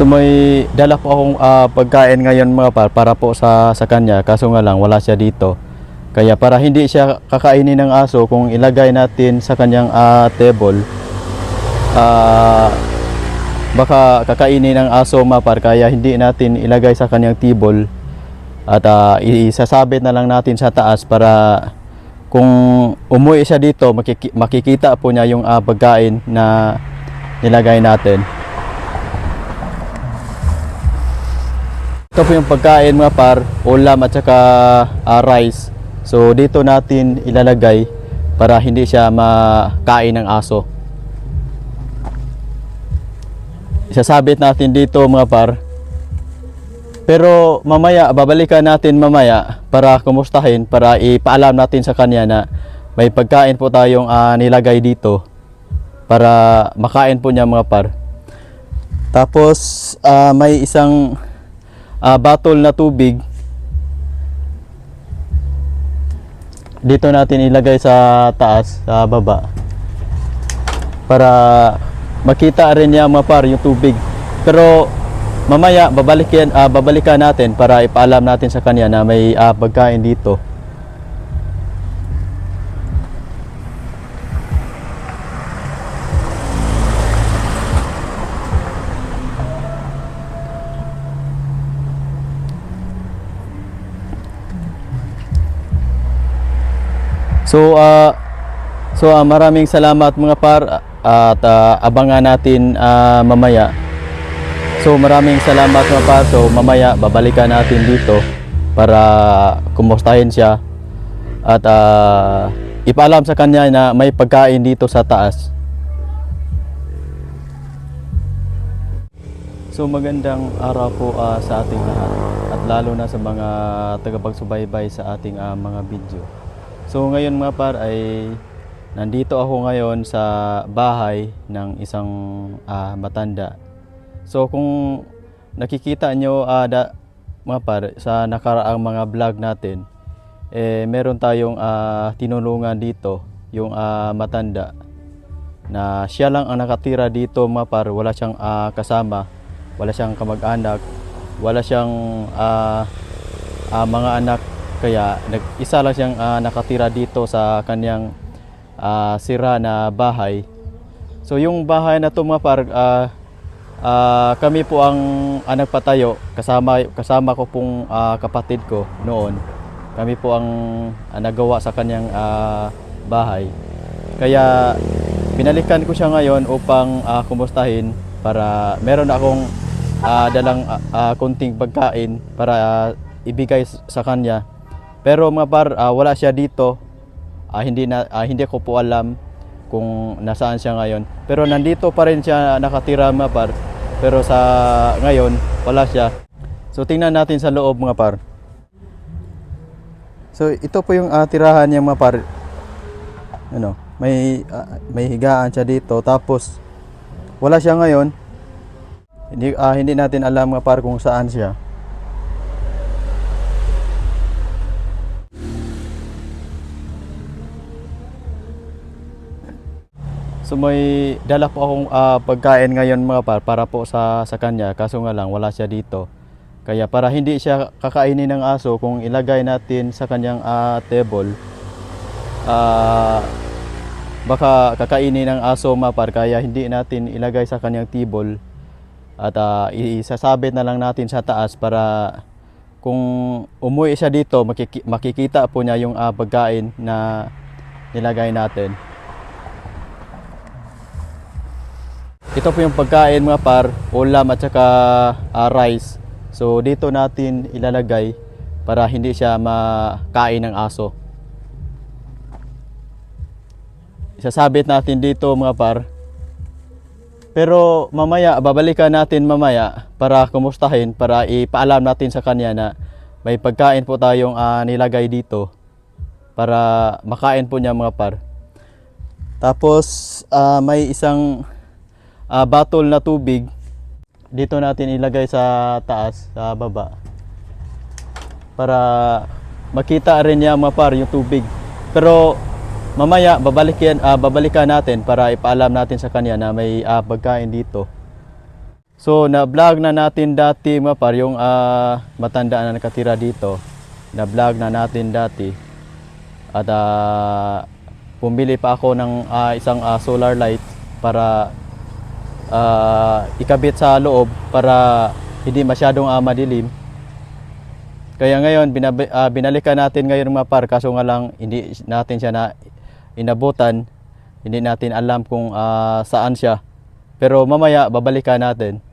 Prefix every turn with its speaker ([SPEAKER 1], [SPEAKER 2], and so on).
[SPEAKER 1] So may dala po akong ah, pagkain ngayon mga par para po sa sa kanya kaso nga lang wala siya dito. Kaya para hindi siya kakainin ng aso kung ilagay natin sa kanyang ah, table ah, baka kakainin ng aso mga par kaya hindi natin ilagay sa kanyang table at ah, isasabit na lang natin sa taas para kung umuwi siya dito makiki- makikita po niya yung ah, pagkain na nilagay natin. Ito po yung pagkain mga par, ulam at saka ah, rice. So dito natin ilalagay para hindi siya makain ng aso. Isasabit natin dito mga par. Pero mamaya, babalikan natin mamaya para kumustahin, para ipaalam natin sa kanya na may pagkain po tayong ah, nilagay dito para makain po niya mga par. Tapos ah, may isang ah, bottle na tubig dito natin ilagay sa taas, sa baba para makita rin niya mga par yung tubig. Pero mamaya babalikan ah, babalikan natin para ipaalam natin sa kanya na may ah, pagkain dito. So ah so ah, maraming salamat mga par at ah, abangan natin ah, mamaya. So maraming salamat mga par. So mamaya babalikan natin dito para kumustahin siya at ah, ipaalam sa kanya na may pagkain dito sa taas. So magandang araw po ah, sa ating lahat at lalo na sa mga tagapagsubaybay sa ating ah, mga video. So ngayon mga par ay nandito ako ngayon sa bahay ng isang ah, matanda. So kung nakikita nyo ah, da, mga par sa nakaraang mga vlog natin, eh meron tayong ah, tinulungan dito yung ah, matanda na siya lang ang nakatira dito mga par, wala siyang ah, kasama, wala siyang kamag-anak, wala siyang ah, ah, mga anak kaya nag-isa lang siyang ah, nakatira dito sa kanyang ah, sira na bahay. So yung bahay na to mga par ah, ah, kami po ang ah, nagpatayo kasama kasama ko pong ah, kapatid ko noon. Kami po ang ah, nagawa sa kanyang ah, bahay. Kaya binalikan ko siya ngayon upang ah, kumustahin para meron akong ah, dalang ah, ah, kunting pagkain para ah, ibigay sa kanya. Pero mga par, ah, wala siya dito. Ah, hindi na ah, hindi ko po alam kung nasaan siya ngayon. Pero nandito pa rin siya nakatira mga par. Pero sa ngayon wala siya. So tingnan natin sa loob mga par. So ito po yung ah, tirahan niya mga par. Ano, may ah, may higaan siya dito tapos wala siya ngayon. Hindi ah, hindi natin alam mga par kung saan siya. So may dala po akong ah, pagkain ngayon mga par para po sa sa kanya kaso nga lang wala siya dito. Kaya para hindi siya kakainin ng aso kung ilagay natin sa kanyang ah, table ah, baka kakainin ng aso mga par kaya hindi natin ilagay sa kanyang table at ah, isasabit na lang natin sa taas para kung umuwi siya dito makiki- makikita po niya yung ah, pagkain na nilagay natin. Ito po yung pagkain mga par, ulam at saka ah, rice. So dito natin ilalagay para hindi siya makain ng aso. Isasabit natin dito mga par. Pero mamaya, babalikan natin mamaya para kumustahin, para ipaalam natin sa kanya na may pagkain po tayong ah, nilagay dito para makain po niya mga par. Tapos ah, may isang ah, bottle na tubig dito natin ilagay sa taas, sa baba. Para makita rin niya mga par yung tubig. Pero mamaya babalikan ah, babalikan natin para ipaalam natin sa kanya na may ah, pagkain dito. So, na-vlog na natin dati mga par, yung ah, matanda na nakatira dito. Na-vlog na natin dati. At ah, pumili pa ako ng ah, isang ah, solar light para ah, ikabit sa loob para hindi masyadong ah, madilim. Kaya ngayon, binabi, ah, binalikan natin ngayon mga par, kaso nga lang hindi natin siya na inabutan. Hindi natin alam kung ah, saan siya. Pero mamaya, babalikan natin.